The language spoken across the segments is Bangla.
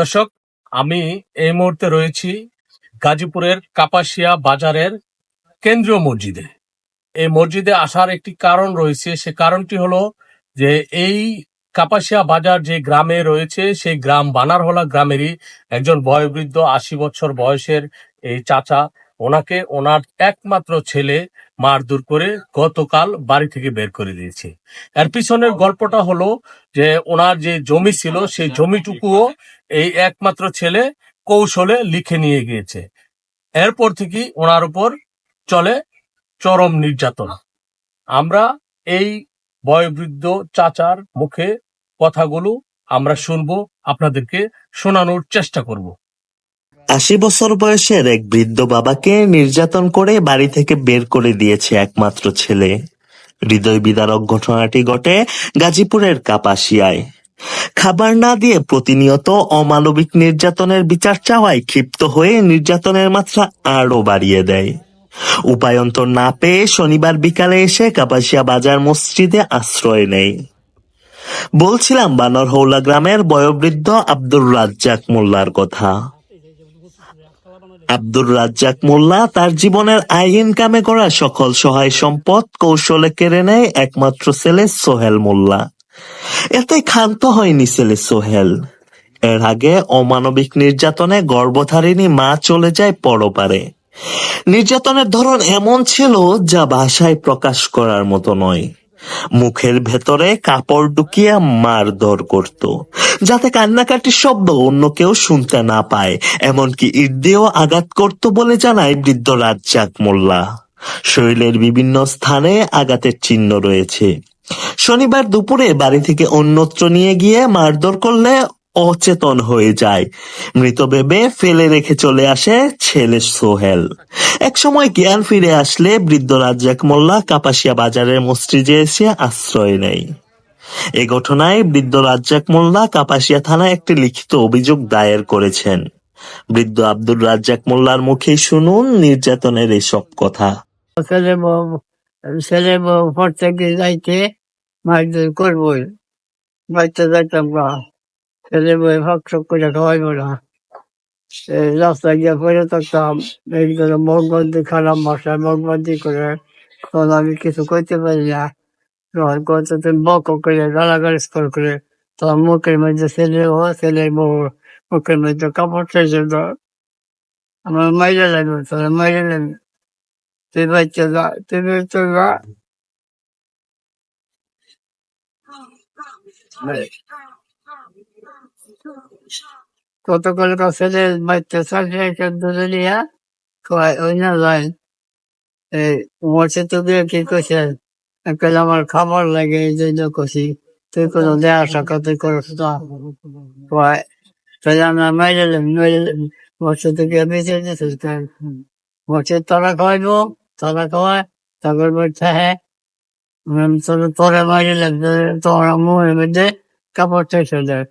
দর্শক, আমি এই মুহূর্তে রয়েছি গাজীপুরের কাপাসিয়া বাজারের কেন্দ্রীয় মসজিদে। এই মসজিদে আসার একটি কারণ রয়েছে, সে কারণটি হলো যে এই কাপাসিয়া বাজার যে গ্রামে রয়েছে, সেই গ্রাম বানারহলা গ্রামেরই একজন বয়োবৃদ্ধ আশি বছর বয়সের এই চাচা ওনাকে ওনার একমাত্র ছেলে মারধর করে গতকাল বাড়ি থেকে বের করে দিয়েছে। এর পিছনের গল্পটা হলো যে ওনার যে জমি ছিল, সেই জমিটুকুও এই একমাত্র ছেলে কৌশলে লিখে নিয়ে গিয়েছে। এরপর থেকে ওনার উপর চলে চরম নির্যাতন। আমরা এই বয়োবৃদ্ধ চাচার মুখে কথাগুলো আমরা শুনব, আপনাদেরকে শোনানোর চেষ্টা করব। আশি বছর বয়সের এক বৃদ্ধ বাবাকে নির্যাতন করে বাড়ি থেকে বের করে দিয়েছে একমাত্র ছেলে। হৃদয় বিদারক ঘটনাটি ঘটে গাজীপুরের কাপাসিয়ায়। খাবার না দিয়ে প্রতিনিয়ত অমানবিক নির্যাতনের বিচার চাওয়ায় ক্ষিপ্ত হয়ে নির্যাতনের মাত্রা আরও বাড়িয়ে দেয়। উপায়ন্তর না পেয়ে শনিবার বিকালে এসে কাপাসিয়া বাজার মসজিদে আশ্রয় নেয়। বলছিলাম বানরহৌলা গ্রামের বয়োবৃদ্ধ আব্দুর রাজ্জাক মোল্লার কথা। আব্দুর রাজ্জাক মোল্লা তার জীবনের আয় ইনকামে করা সকল সহায় সম্পদ কৌশলে কেড়ে নেয় একমাত্র ছেলে সোহেল মোল্লা। এতে ক্ষান্ত হয়নি ছেলে সোহেল। এর আগে অমানবিক নির্যাতনে গর্ভধারিণী মা চলে যায় পরপারে। নির্যাতনের ধরন এমন ছিল যা ভাষায় প্রকাশ করার মতো নয়। মুখের ভেতরে কাপড় ঢুকিয়ে মারধর করত, যাতে কান্নাকাটির শব্দ অন্য কেউ শুনতে না পায়, এমনকি ইট আঘাত করত বলে জানায় বৃদ্ধ রাজ্জাক মোল্লা। শরীরের বিভিন্ন স্থানে আঘাতের চিহ্ন রয়েছে। শনিবার দুপুরে বাড়ি থেকে অন্যত্র নিয়ে গিয়ে মারধর করলে অচেতন হয়ে যায়। মৃত ভেবে ফেলে রেখে চলে আসে ছেলে সোহেল। একসময় জ্ঞান ফিরে আসলে বৃদ্ধ রাজ্জাক মোল্লা কাপাসিয়া বাজারের মসজিদে এসে আশ্রয় নেয়। এ ঘটনায় বৃদ্ধ রাজ্জাক মোল্লা কাপাসিয়া থানায় একটি লিখিত অভিযোগ দায়ের করেছেন। বৃদ্ধ আব্দুল রাজ্জাক মোল্লার মুখেই শুনুন নির্যাতনের এসব কথা। ছেলে বউ ছেলে বউ গিয়ে যাইতে মারধর করবই। বাড়িতে যাইতাম না। ছেলে বউ শোক করে খাওয়াইব না। রাস্তায় গিয়ে পড়ে থাকতাম। এই করে মগবন্দি খারাপ মশাই মগবন্দি করে। তখন আমি কিছু করতে পারি না। তখন করতে বক করে গালাগালি করে করে। তখন মুখের মধ্যে ছেলে ও ছেলে বউ, মুখের মধ্যে কাপড় ছেড়ে আমার মাইরে লাগবে তোরা মাইরে লাগবে তুই বাচ্চা যা, তুই বাচ্চা যা। কতকাল ছেলে বাচ্চা চাকরি একটা ধরে কয়, ওই না যায় এই মোটে তো কি করছে একটা আমার খাবার লাগে, এই জন্য কষি তুই কোনো দেয়া টাকা তুই করছ না। কয়, তাহলে আমরা মোটে তো গিয়ে বেঁচে মোটে তারা খাওয়াইবো, তারা খাওয়ায়, তারপর বলছে হ্যাঁ তোর, তোরে মাইরে লাগবে, তোর মুখের মধ্যে কাপড় ঠেসে দেয়।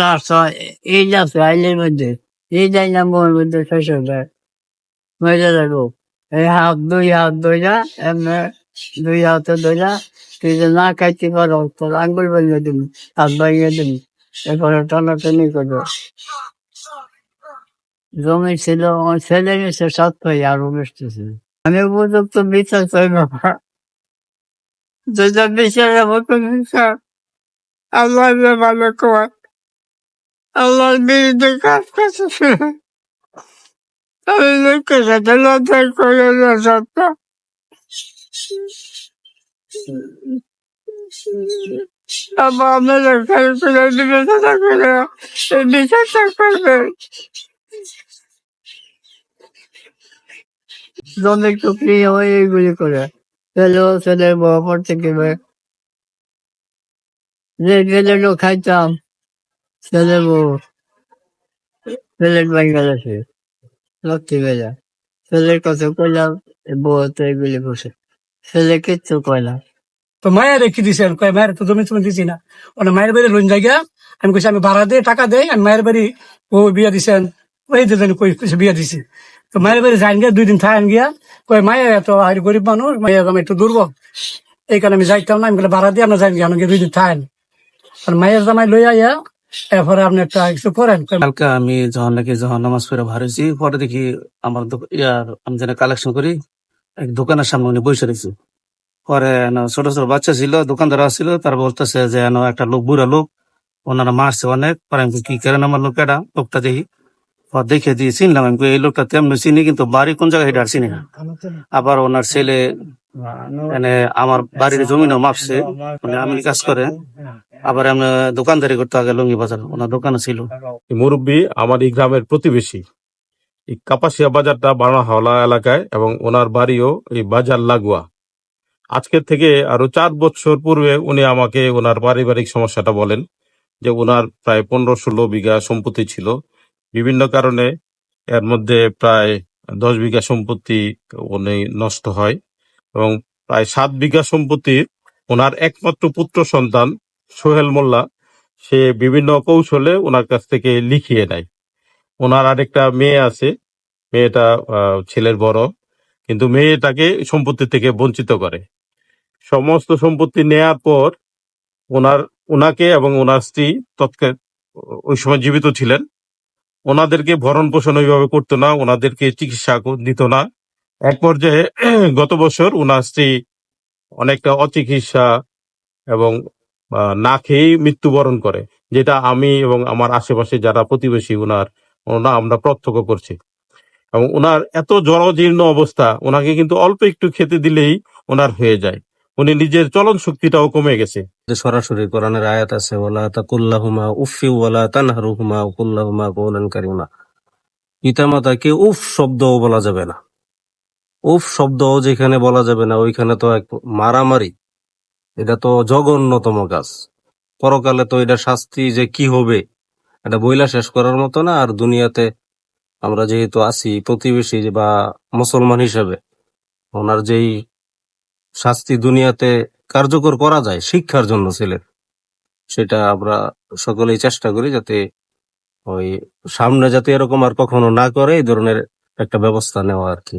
রাস্তা এই যাচ্ছে আইলের মধ্যে, এই যাই না মুখের মধ্যে ঠেসে দেয় মেরে লাগবো। এই হাত দুই হাত ধইরা, এমনি দুই হাতে ধইরা, তুই যে না খাইতে পারো, তোর আঙ্গুল ভেঙে দিবি, হাত ভেঙে দিবি। এরপরে টানাটানি করবে। জমি ছিল, আমার ছেলে গেছে সাত ভাই, আরও বেসতেছে আমি উপযুক্ত বিচার চাই বাবা। যেটা বিচার। আল্লাহ যে ভালো কর আল্লাহর বিরুদ্ধে কাজ করছে আমি লোকের সাথে লজ্জায় করে না, সত্য। আবার আপনারা খেয়াল করে বিবেচনা করে বিচারটা করবে। জমি টুকরি হয় এইগুলি করে। ছেলে ছেলে বড় পড়তে খাইতাম ছেলে বউ ছেলের বাংলাদেশে লক্ষ্মী বেলা ছেলের কথা কইলাম বউ তো তো মায়ের রেখে দিছে কয় মায়ের তো জমি তুমি দিছি না মায়ের বাড়ি লোন জায়গা আমি কইছি আমি ভাড়া দিয়ে টাকা দেই আমি মায়ের বাড়ি ও বিয়া দিছেন ওই যে কই বিয়া দিছি তো মায়ের বাড়ি যাইন গিয়া দুই দিন থাকেন গিয়া কই মায়ের এত আর গরিব মানুষ মায়ের আমি একটু দুর্বল এই কারণে আমি যাইতাম না আমি ভাড়া দিয়ে আমরা যাইন গিয়া দুই দিন থাকেন আর মায়ের জামাই লই আইয়া এরপরে আপনি একটা কিছু করেন কালকে আমি যখন নাকি যখন নামাজ পড়ে ভার হয়েছি পরে দেখি আমার ইয়ার আমি যেন কালেকশন করি এক দোকানের সামনে উনি বসে রয়েছে। পরে ছোট ছোট বাচ্চা ছিল দোকানদার ছিল তারা বলতেছে যে একটা লোক বুড়া লোক ওনারা মারছে অনেক পরে আমি কি করেন আমার লোক এটা? লোকটা দেখি পরে দেখে দিয়ে চিনলাম আমি এই লোকটা তেমনি চিনি কিন্তু বাড়ি কোন জায়গায় এটা আর চিনি না। আবার ওনার ছেলে মানে আমার বাড়ির জমিনও মাপছে উনি আমি কাজ করে। আবার আমরা দোকানদারি করতে আগে লুঙ্গি বাজার ওনার দোকানে ছিল। এই মুরব্বী আমার এই গ্রামের প্রতিবেশী। এই কাপাসিয়া বাজারটা বানাহাওলা এলাকায় এবং ওনার বাড়িও এই বাজার লাগোয়া। আজকের থেকে আরও চার বছর পূর্বে উনি আমাকে ওনার পারিবারিক সমস্যাটা বলেন যে ওনার প্রায় পনেরো ষোলো বিঘা সম্পত্তি ছিল। বিভিন্ন কারণে এর মধ্যে প্রায় দশ বিঘা সম্পত্তি উনি নষ্ট হয়। এবং প্রায় সাত বিঘা সম্পত্তি ওনার একমাত্র পুত্র সন্তান সোহেল মোল্লা, সে বিভিন্ন কৌশলে ওনার কাছ থেকে লিখিয়ে নেয়। ওনার আরেকটা মেয়ে আছে, মেয়েটা ছেলের বড়, কিন্তু মেয়েটাকে সম্পত্তি থেকে বঞ্চিত করে। সমস্ত সম্পত্তি নেয়ার পর ওনার, ওনাকে এবং ওনার স্ত্রী তৎকাল, ওই সময় জীবিত ছিলেন। ওনাদেরকে ভরণ পোষণ ওইভাবে করতো না, ওনাদেরকে চিকিৎসা দিত না। এক পর্যায়ে গত বছর ওনার স্ত্রী অনেকটা অচিকিৎসা এবং না খেয়েই মৃত্যুবরণ করে, যেটা আমি এবং আমার আশেপাশে যারা প্রতিবেশী ওনার ওনা আমরা প্রত্যক্ষ করছি। এবং ওনার এত জরাজীর্ণ অবস্থা ওনাকে কিন্তু অল্প একটু খেতে দিলেই ওনার হয়ে যায়। উনি নিজের চলন শক্তিটাও কমে গেছে। যে সরাসরি কোরআনের আয়াত আছে ওলা তাকুল্লাহুমা উফি ওয়ালা তানহারুহুমা কুল্লাহুমা কৌলান কারিমা। পিতামাতাকে উফ শব্দও বলা যাবে না। উফ শব্দ যেখানে বলা যাবে না, ওইখানে তো এক মারামারি। এটা তো জঘন্যতম কাজ। পরকালে তো এটা শাস্তি যে কি হবে, এটা বইলা শেষ করার মতো না। আর দুনিয়াতে আমরা যেহেতু আছি, প্রতিবেশী বা মুসলমান হিসেবে, ওনার যেই শাস্তি দুনিয়াতে কার্যকর করা যায়, শিক্ষার জন্য ছেলের, সেটা আমরা সকলেই চেষ্টা করি যাতে ওই সামনে যাতে এরকম আর কখনো না করে, এই ধরনের একটা ব্যবস্থা নেওয়া আর কি।